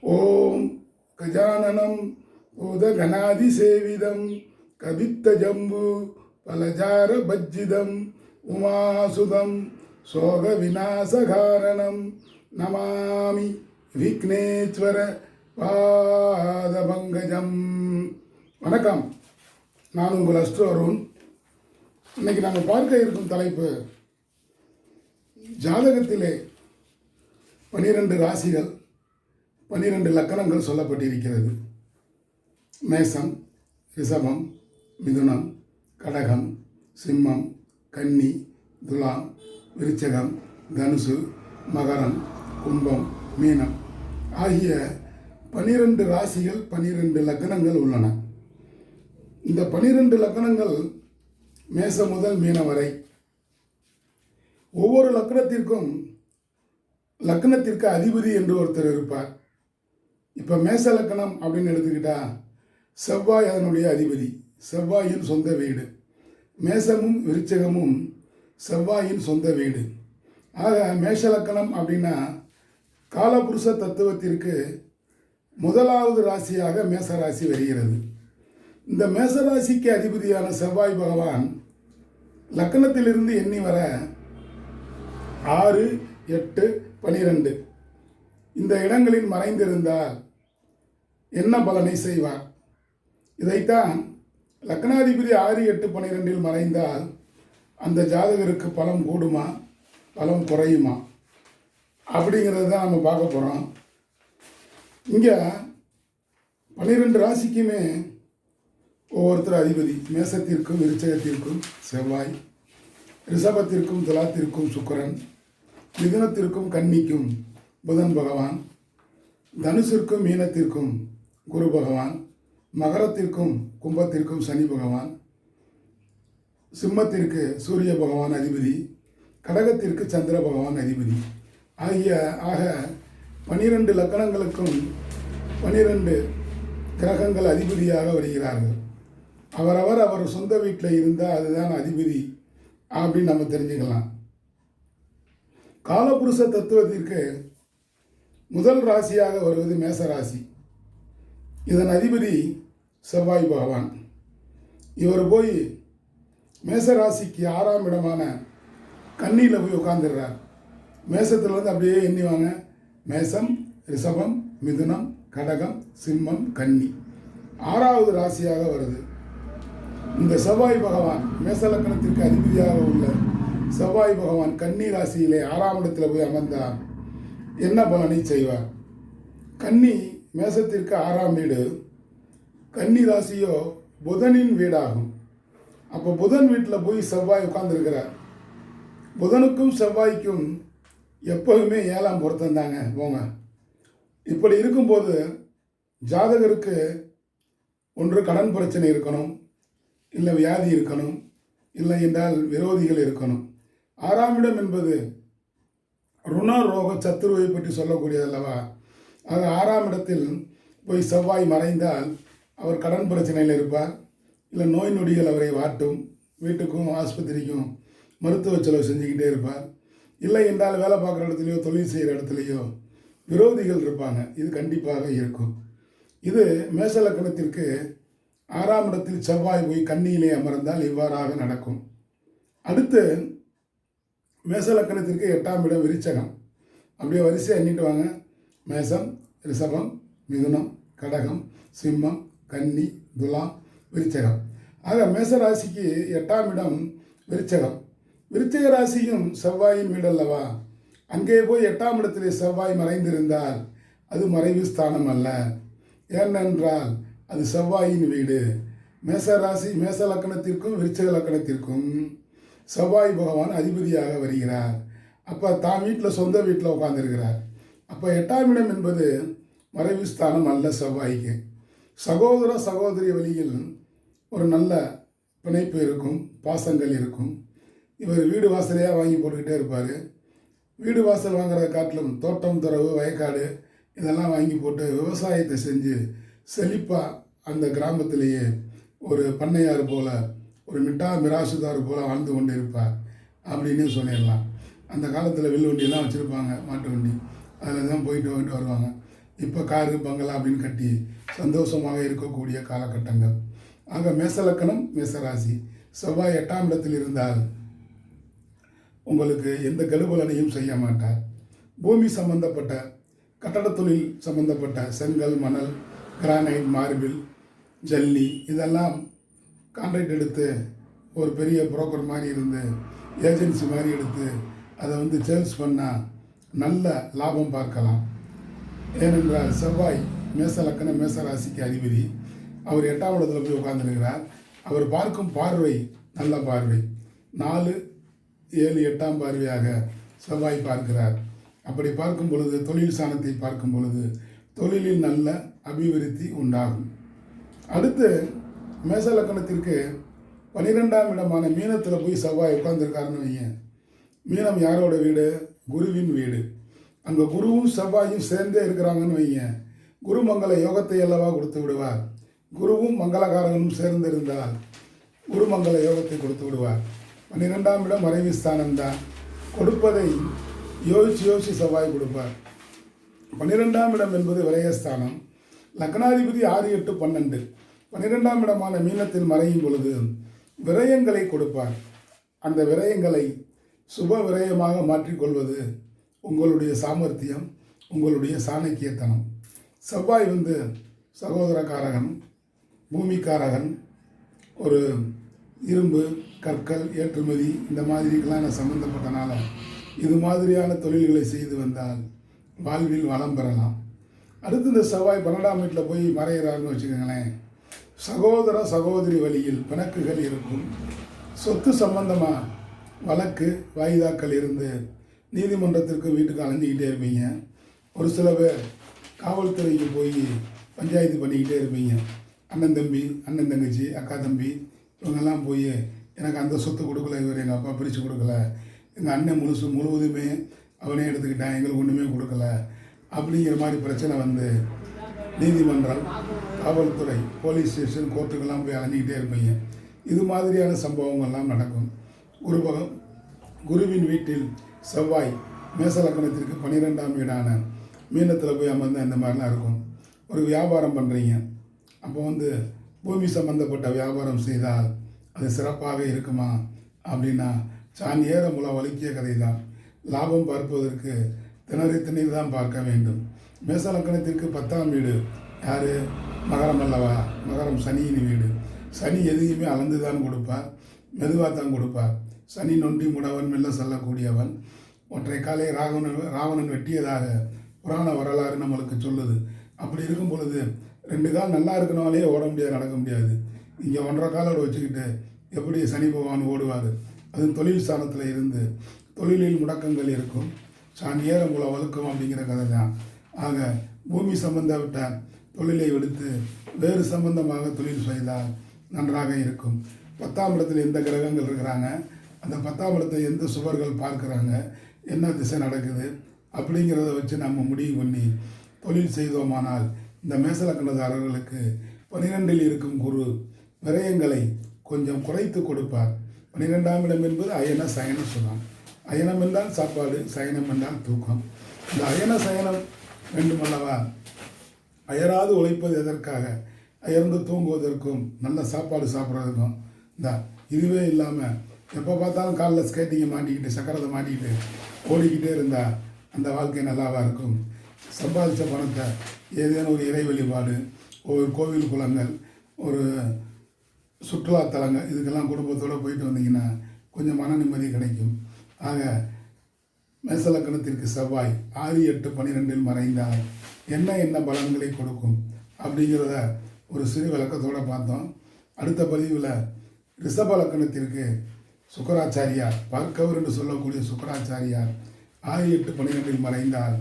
ஓம் கஜானனம் உதகணாதிசேவிதம் கவித்த ஜம்பு பலஜார பஜ்ஜிதம் உமாசுதம் சோக விநாசகாரணம் நமாமி விக்னேஸ்வர பாதபங்கஜம். வணக்கம். நான் உங்கள் அஸ்ட்ரோ அருண். இன்னைக்கு நாங்கள் பார்க்க இருக்கும் தலைப்பு ஜாதகத்திலே பனிரெண்டு ராசிகள். பன்னிரெண்டு லக்கணங்கள் சொல்லப்பட்டிருக்கிறது. மேசம் ரிஷபம் மிதுனம் கடகம் சிம்மம் கன்னி துலாம் விருச்சகம் தனுசு மகரம் கும்பம் மீனம் ஆகிய பனிரெண்டு ராசிகள் பனிரெண்டு லக்கணங்கள் உள்ளன. இந்த பனிரெண்டு லக்கணங்கள் மேசம் முதல் மீனம் வரை. ஒவ்வொரு லக்கணத்திற்கும் லக்கணத்திற்கு அதிபதி என்று ஒருத்தர் இருப்பார். இப்போ மேச லக்கணம் அப்படின்னு எடுத்துக்கிட்டா செவ்வாய் அதனுடைய அதிபதி. செவ்வாயின் சொந்த வீடு. மேசமும் விருச்சகமும் செவ்வாயின் சொந்த வீடு. ஆக மேஷ லக்கணம் அப்படின்னா காலபுருஷ தத்துவத்திற்கு முதலாவது ராசியாக மேச ராசி வருகிறது. இந்த மேச ராசிக்கு அதிபதியான செவ்வாய் பகவான் லக்கணத்திலிருந்து எண்ணி வர ஆறு எட்டு பனிரெண்டு. இந்த இடங்களில் மறைந்திருந்தால் என்ன பலனை செய்வார்? இதைத்தான் லக்னாதிபதி ஆறு எட்டு பனிரெண்டில் மறைந்தால் அந்த ஜாதகருக்கு பலம் கூடுமா? பலம் குறையுமா? அப்படிங்கிறது தான் நம்ம பார்க்க போகிறோம் இங்கே பன்னிரெண்டு ராசிக்குமே ஒவ்வொருத்தர் அதிபதி. மேசத்திற்கும் விருச்சகத்திற்கும் செவ்வாய் ரிஷபத்திற்கும் துலாத்திற்கும் சுக்கரன் மிதுனத்திற்கும் கன்னிக்கும் புதன் பகவான் தனுசிற்கும் மீனத்திற்கும் குரு பகவான் மகரத்திற்கும் கும்பத்திற்கும் சனி பகவான் சிம்மத்திற்கு சூரிய பகவான் அதிபதி கடகத்திற்கு சந்திர பகவான் அதிபதி. ஆகிய ஆக பனிரெண்டு லக்கணங்களுக்கும் பனிரெண்டு கிரகங்கள் அதிபதியாக வருகிறார்கள். அவரவர் அவர் சொந்த வீட்டில் இருந்தால் அதுதான் அதிபதி அப்படின்னு நம்ம தெரிஞ்சுக்கலாம். காலபுருஷ தத்துவத்திற்கு முதல் ராசியாக வருவது மேச ராசி இதன் அதிபதி செவ்வாய் பகவான். இவர் போய் மேச ராசிக்கு ஆறாம் இடமான கன்னியில் போய் உட்காந்துடுறார் மேசத்துலேருந்து அப்படியே எண்ணிவாங்க மேசம் ரிஷபம் மிதுனம் கடகம் சிம்மம் கன்னி. ஆறாவது ராசியாக வருது. இந்த செவ்வாய் பகவான் மேசலக்கணத்திற்கு அதிபதியாக உள்ள செவ்வாய் பகவான் கன்னி ராசியிலே ஆறாம் இடத்தில் போய் அமர்ந்தார். என்ன பலனை செய்வார்? கன்னி மேசத்திற்கு ஆறாம் வீடு. கன்னி ராசியோ புதனின் வீடாகும். அப்போ புதன் வீட்டில் போய் செவ்வாய் உட்காந்துருக்கிறார் புதனுக்கும் செவ்வாய்க்கும் எப்போதுமே ஏழாம் பொருத்தம் தாங்க போங்க. இப்படி இருக்கும்போது ஜாதகருக்கு ஒன்று கடன் பிரச்சனை இருக்கணும் இல்லை வியாதி இருக்கணும் இல்லை என்றால் விரோதிகள் இருக்கணும். ஆறாம் இடம் என்பது ருண ரோக சத்துருவை பற்றி சொல்லக்கூடியது அல்லவா ஆக ஆறாம் இடத்தில் போய் செவ்வாய் மறைந்தால் அவர் கடன் பிரச்சனையில் இருப்பார் இல்லை நோய் நொடிகள் அவரை வாட்டும் வீட்டுக்கும் ஆஸ்பத்திரிக்கும் மருத்துவ செலவு செஞ்சுக்கிட்டே இருப்பார். இல்லை என்றால் வேலை பார்க்குற இடத்துலையோ தொழில் செய்கிற இடத்துலையோ விரோதிகள் இருப்பாங்க. இது கண்டிப்பாக இருக்கும். இது மேசலக்கணத்திற்கு ஆறாம் இடத்தில் செவ்வாய் போய் கண்ணியிலே அமர்ந்தால் இவ்வாறாக நடக்கும். அடுத்து மேசலக்கணத்திற்கு எட்டாம் இடம் விரிச்சகம். அப்படியே வரிசையாக எண்ணிட்டு வாங்க. மேசம் ரிஷபம் மிதுனம் கடகம் சிம்மம் கன்னி துலாம் விருச்சகம். ஆக மேச ராசிக்கு எட்டாம் இடம் விருச்சகம். விருச்சக ராசியும் செவ்வாயின் வீடல்லவா? அங்கே போய் எட்டாம் இடத்திலே செவ்வாய் மறைந்திருந்தால் அது மறைவு ஸ்தானம் அல்ல. ஏனென்றால் அது செவ்வாயின் வீடு. மேச ராசி மேச லக்கணத்திற்கும் விருச்சக லக்கணத்திற்கும் செவ்வாய் பகவான் அதிபதியாக வருகிறார். அப்போ தான் வீட்டில் சொந்த வீட்டில் உட்காந்துருக்கிறார் அப்போ எட்டாம் இடம் என்பது மறைவு ஸ்தானம் அல்ல செவ்வாய்க்கு. சகோதர சகோதரி வழியில் ஒரு நல்ல பிணைப்பு இருக்கும் பாசங்கள் இருக்கும். இவர் வீடு வாசலையாக வாங்கி போட்டுக்கிட்டே இருப்பார். வீடு வாசல் வாங்குறத காட்டிலும் தோட்டம் துறவு வயக்காடு இதெல்லாம் வாங்கி போட்டு விவசாயத்தை செஞ்சு செழிப்பாக அந்த கிராமத்திலேயே ஒரு பண்ணையார் போல் ஒரு மிட்டா மிராசுதார் போல் வாழ்ந்து கொண்டு இருப்பார் அப்படின்னு சொல்லிடலாம். அந்த காலத்தில் வில் வண்டியெல்லாம் வச்சுருப்பாங்க மாட்டு வண்டி. அதில் தான் போயிட்டு வந்துட்டு வருவாங்க. இப்போ காரு பங்களா அப்படின்னு கட்டி சந்தோஷமாக இருக்கக்கூடிய காலகட்டங்கள். ஆக மேசலக்கணம் மேசராசி. செவ்வாய் எட்டாம் இடத்தில் இருந்தால் உங்களுக்கு எந்த கெடுபலனையும் செய்ய மாட்டார். பூமி சம்பந்தப்பட்ட கட்டட தொழில் சம்பந்தப்பட்ட செங்கல் மணல் கிரானைட் மார்பிள் ஜல்லி இதெல்லாம் கான்ட்ராக்ட் எடுத்து ஒரு பெரிய புரோக்கர் மாதிரி இருந்து ஏஜென்சி மாதிரி எடுத்து அதை வந்து சேல்ஸ் பண்ணால் நல்ல லாபம் பார்க்கலாம். ஏனென்றால் செவ்வாய் மேசலக்கண மேச ராசிக்கு அதிபதி. அவர் எட்டாம் இடத்துல போய் உட்கார்ந்துருக்கிறார். அவர் பார்க்கும் பார்வை நல்ல பார்வை. நாலு ஏழு எட்டாம் பார்வையாக செவ்வாய் பார்க்கிறார். அப்படி பார்க்கும் பொழுது தொழில் சாணத்தை பார்க்கும் பொழுது தொழிலில் நல்ல அபிவிருத்தி உண்டாகும். அடுத்து மேச லக்கணத்திற்கு இடமான மீனத்தில் போய் செவ்வாய் உட்கார்ந்துருக்காருன்னு வைங்க மீனம் யாரோட வீடு? குருவின் வீடு. அங்கே குருவும் செவ்வாயும் சேர்ந்தே இருக்கிறாங்கன்னு வைங்க. குரு மங்கள யோகத்தை அல்லவா கொடுத்து விடுவார். குருவும் மங்களகாரகனும் சேர்ந்திருந்தால் குருமங்கள யோகத்தை கொடுத்து விடுவார். பன்னிரெண்டாம் இடம் மறைவி ஸ்தானம்தான் கொடுப்பதை யோசிச்சு யோசிச்சு செவ்வாய் கொடுப்பார். பன்னிரெண்டாம் இடம் என்பது விரயஸ்தானம் லக்னாதிபதி ஆறு எட்டு பன்னெண்டு. பன்னிரெண்டாம் இடமான மீனத்தில் மறையும் பொழுது விரயங்களை கொடுப்பார். அந்த விரயங்களை சுப விரயமாக மாற்றிக்கொள்வது உங்களுடைய சாமர்த்தியம் உங்களுடைய சாணக்கியத்தனம். செவ்வாய் வந்து சகோதரக்காரகன் பூமிக்காரகன் ஒரு இரும்பு கற்கள் ஏற்றுமதி இந்த மாதிரிக்கெல்லாம் சம்மந்தப்பட்டனால இது மாதிரியான தொழில்களை செய்து வந்தால் வாழ்வில் வளம் பெறலாம். அடுத்து இந்த செவ்வாய் பன்னெண்டாம் வீட்டில் போய் மறைகிறாருன்னு வச்சுக்கோங்களேன். சகோதர சகோதரி வழியில் பிணக்குகள் இருக்கும். சொத்து சம்பந்தமாக வழக்கு வாய்தாக்கள் இருந்து நீதிமன்றத்திற்கு வீட்டுக்கு அலைஞ்சிக்கிட்டே இருப்பீங்க. ஒரு சில பேர் காவல்துறைக்கு போய் பஞ்சாயத்து பண்ணிக்கிட்டே இருப்பீங்க. அண்ணன் தம்பி அண்ணன் தங்கச்சி அக்கா தம்பி இவங்கெல்லாம் போய் எனக்கு அந்த சொத்து கொடுக்கல இவர் எங்கள் அப்பா பிரித்து கொடுக்கல. எங்கள் அண்ணன் முழுசு முழுவதுமே அவனே எடுத்துக்கிட்டான் எங்களுக்கு ஒன்றுமே கொடுக்கல. அப்படிங்கிற மாதிரி பிரச்சனை வந்து நீதிமன்றம் காவல்துறை போலீஸ் ஸ்டேஷன் கோர்ட்டுக்கெல்லாம் போய் அலைஞ்சிக்கிட்டே இருப்பீங்க. இது மாதிரியான சம்பவங்கள்லாம் நடக்கும். குருபகம் குருவின் வீட்டில் செவ்வாய் மேசலக்கணத்திற்கு பன்னிரெண்டாம் வீடான மீனத்தில் போய் அமர்ந்து இந்த மாதிரிலாம் இருக்கும். ஒரு வியாபாரம் பண்ணுறீங்க அப்போ வந்து பூமி சம்பந்தப்பட்ட வியாபாரம் செய்தால் அது சிறப்பாக இருக்குமா? அப்படின்னா சான் ஏற முளை வலுக்கிய கதை தான் லாபம் பார்ப்பதற்கு திணறி திணறி தான் பார்க்க வேண்டும். மேசலக்கணத்திற்கு பத்தாம் வீடு. யார்? மகரம் அல்லவா? மகரம் சனியின் வீடு. சனி எதையுமே அளந்து தான் கொடுப்பார் மெதுவாக தான் கொடுப்பார். சனி நொண்டி முடவன் மெல்ல செல்லக்கூடியவன். ஒற்றை காலை ராவணன் ராவணன் வெட்டியதாக புராண வரலாறு நம்மளுக்கு சொல்லுது. அப்படி இருக்கும் பொழுது ரெண்டு கால் நல்லா இருக்கனாலே ஓட முடியாது நடக்க முடியாது. இங்கே ஒன்றரை காலோடு வச்சுக்கிட்டு எப்படி சனி பகவான் ஓடுவார்? அது தொழில் ஸ்தானத்தில் இருந்து தொழிலில் முடக்கங்கள் இருக்கும். சான் ஏற வழுக்கும் அப்படிங்கிற கதை தான் ஆக பூமி சம்பந்தப்பட்ட தொழிலை விடுத்து வேறு சம்பந்தமாக தொழில் செய்தால் நன்றாக இருக்கும். பத்தாம் இடத்தில் எந்த கிரகங்கள் இருக்கிறாங்க? அந்த பத்தாம் இடத்தை எந்த சுவர்கள் பார்க்குறாங்க என்ன திசை நடக்குது அப்படிங்கிறத வச்சு நம்ம முடிவு பண்ணி தொழில் செய்தோமானால் இந்த மேசலக்கணதாரர்களுக்கு பனிரெண்டில் இருக்கும் குரு விரயங்களை கொஞ்சம் குறைத்து கொடுப்பார். பனிரெண்டாம் இடம் என்பது அயன சயன சுகம். அயனம் என்றால் சாப்பாடு சயனம் என்றால் தூக்கம். இந்த அயன சயனம் வேண்டுமல்லவா? அயராது உழைப்பது எதற்காக? அயர்ந்து தூங்குவதற்கும் நல்ல சாப்பாடு சாப்பிட்றதுக்கும். இந்த இதுவே இல்லாமல் எப்போ பார்த்தாலும் காலில் ஸ்கேட்டிங்கை மாட்டிக்கிட்டு சக்கரத்தை மாட்டிக்கிட்டு ஓடிக்கிட்டே இருந்தால் அந்த வாழ்க்கை நல்லாவாக இருக்கும்? சம்பாதிச்ச பணத்தை ஏதேனும் ஒரு இறை வழிபாடு ஒரு கோவில் குளங்கள் ஒரு சுற்றுலாத்தலங்கள் இதுக்கெல்லாம் குடும்பத்தோடு போயிட்டு வந்தீங்கன்னா கொஞ்சம் மன நிம்மதி கிடைக்கும். ஆக மேசலக்கணத்திற்கு செவ்வாய் ஆறு எட்டு பன்னிரெண்டில் மறைந்தால் என்ன என்ன பலன்களை கொடுக்கும்? அப்படிங்கிறத ஒரு சிறு விளக்கத்தோடு பார்த்தோம். அடுத்த பதிவில் ரிஷப லக்கணத்திற்கு சுக்கராச்சாரியார் பார்க்கவர் என்று சொல்லக்கூடிய சுக்கராச்சாரியார் ஆறு எட்டு பனிரெண்டில் மறைந்தால்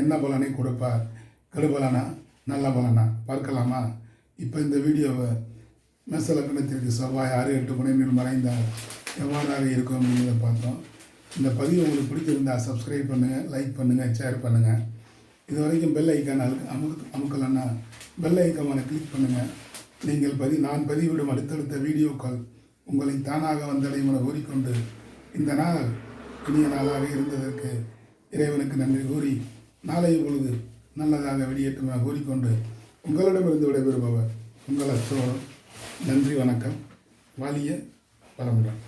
என்ன பலனை கொடுப்பார்? கெடுபலனா நல்ல பலனா? பார்க்கலாமா? இப்போ இந்த வீடியோவை மேசலக்கணத்திற்கு செவ்வாய் ஆறு எட்டு பனிரெண்டில் மறைந்தால் எவ்வாறாக இருக்கும் அப்படிங்கிறத பார்த்தோம். இந்த பதிவு உங்களுக்கு பிடிச்சிருந்தா சப்ஸ்கிரைப் பண்ணுங்கள் லைக் பண்ணுங்கள் ஷேர் பண்ணுங்கள் இது வரைக்கும் பெல் ஐக்கான் அழுக்கு அமுக்கு அமுக்கலன்னா பெல் ஐக்கானை கிளிக் பண்ணுங்கள் நீங்கள் பதி நான் பதிவிடும் அடுத்தடுத்த வீடியோக்கள் உங்களை தானாக வந்தடையும் என கூறிக்கொண்டு இந்த நாள் இனிய நாளாக இருந்ததற்கு இறைவனுக்கு நன்றி கூறி நாளைய பொழுது நல்லதாக வெளியேற்றும் என கூறிக்கொண்டு உங்களிடமிருந்து விடைபெறுபவர் உங்கள் அச்சோழன் நன்றி வணக்கம். வாலிய வளமுடன்.